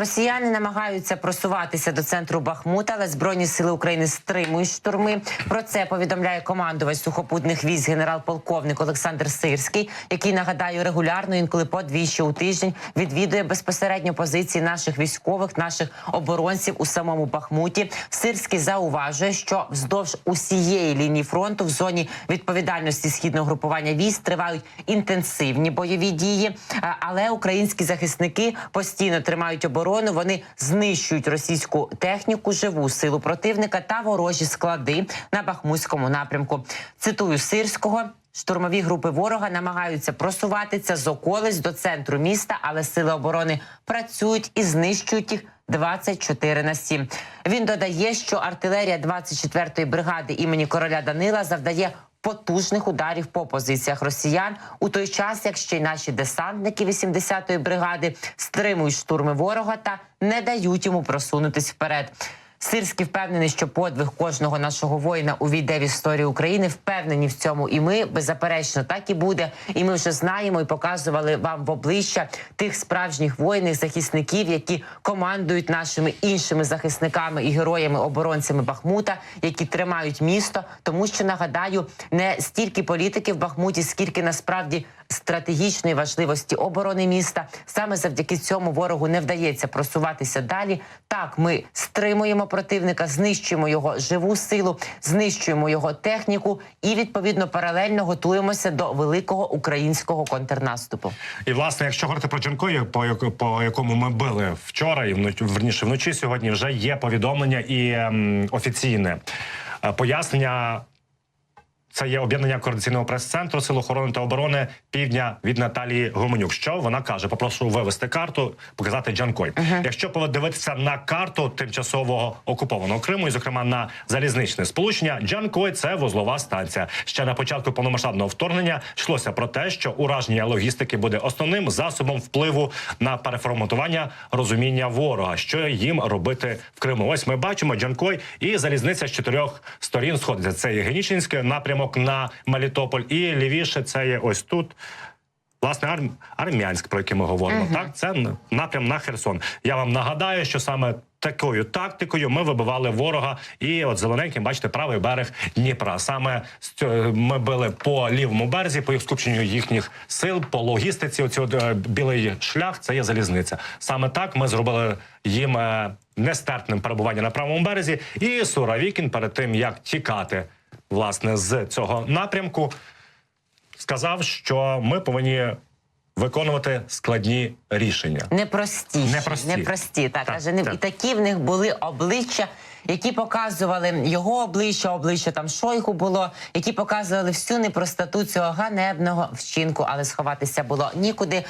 Росіяни намагаються просуватися до центру Бахмута, але збройні сили України стримують штурми. Про це повідомляє командувач сухопутних військ генерал-полковник Олександр Сирський, який нагадаю регулярно інколи по двічі у тиждень відвідує безпосередньо позиції наших військових, наших оборонців у самому Бахмуті. Сирський зауважує, що вздовж усієї лінії фронту в зоні відповідальності східного групування військ тривають інтенсивні бойові дії, але українські захисники постійно тримають оборону. Вони знищують російську техніку, живу силу противника та ворожі склади на бахмутському напрямку. Цитую Сирського. Штурмові групи ворога намагаються просуватися з околиць до центру міста, але сили оборони працюють і знищують їх 24 на 7. Він додає, що артилерія 24-ї бригади імені короля Данила завдає потужних ударів по позиціях росіян у той час, як ще й наші десантники 80-ї бригади стримують штурми ворога та не дають йому просунутись вперед. Сирський впевнений, що подвиг кожного нашого воїна увійде в історію України. Впевнені в цьому, і ми беззаперечно так і буде. І ми вже знаємо і показували вам в обличчя тих справжніх воїнів, захисників, які командують нашими іншими захисниками і героями оборонцями Бахмута, які тримають місто. Тому що нагадаю, не стільки політики в Бахмуті, скільки насправді стратегічної важливості оборони міста. Саме завдяки цьому ворогу не вдається просуватися далі. Так, ми стримуємо противника, знищуємо його живу силу, знищуємо його техніку і відповідно паралельно готуємося до великого українського контрнаступу. І власне, якщо говорити про Джанкої, по, якому ми били вчора, і верніше вночі сьогодні вже є повідомлення і ем, офіційне е, пояснення. Це є об'єднання координаційного прес-центру Сил охорони та оборони Півдня від Наталії Гуменюк. Що вона каже? Попрошу вивести карту, показати Джанкой. Якщо подивитися на карту тимчасового окупованого Криму, і зокрема на залізничне сполучення, Джанкой це вузлова станція. Ще на початку повномасштабного вторгнення йшлося про те, що ураження логістики буде основним засобом впливу на переформатування розуміння ворога, що їм робити в Криму. Ось ми бачимо Джанкой і залізниця з чотирьох сторін сходиться. Це є Генічинський напрямок на Мелітополь, і лівіше це є ось тут. Власне, Арм... Армянськ, про який ми говоримо, так це напрям на Херсон. Я вам нагадаю, що саме такою тактикою ми вибивали ворога, і от зелененьким, бачите, правий берег Дніпра. Саме ми били по лівому березі, по їх скупченню їхніх сил, по логістиці. Оці от, е, білий шлях це є залізниця. Саме так ми зробили їм е, нестерпним перебування на правому березі. І Суровікін перед тим як тікати власне з цього напрямку сказав, що ми повинні виконувати складні рішення. Непрості, Непрості. непрості. Так, Так, каже, не так. і такі в них були обличчя, які показували його обличчя, обличчя там Шойгу було, які показували всю непростоту цього ганебного вчинку, але сховатися було нікуди.